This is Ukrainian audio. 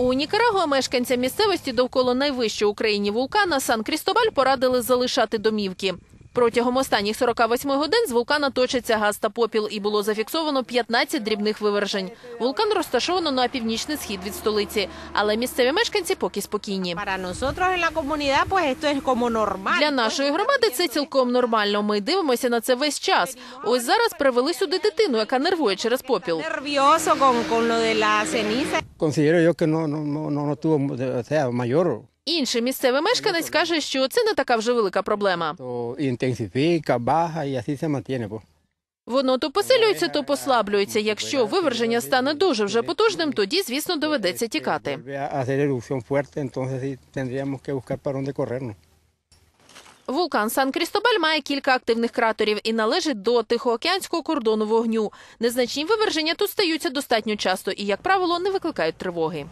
У Нікарагуа мешканцям місцевості довкола найвищого в Україні вулкана Сан Крістобаль порадили залишати домівки. Протягом останніх 48 годин з вулкана точиться газ та попіл, і було зафіксовано 15 дрібних вивержень. Вулкан розташовано на північний схід від столиці, але місцеві мешканці поки спокійні. Для нашої громади це цілком нормально. Ми дивимося на це весь час. Ось зараз привели сюди дитину, яка нервує через попіл. Considero yo que no, no, no, no, no tuvo, o sea, mayor, Інший місцевий мешканець каже, що це не така вже велика проблема. así se mantiene. Pues. Воно то посилюється, то послаблюється. Якщо виверження стане дуже вже потужним, тоді, звісно, доведеться тікати. Вулкан Сан Крістобаль має кілька активних кратерів і належить до Тихоокеанського кордону вогню. Незначні виверження тут стаються достатньо часто і, як правило, не викликають тривоги.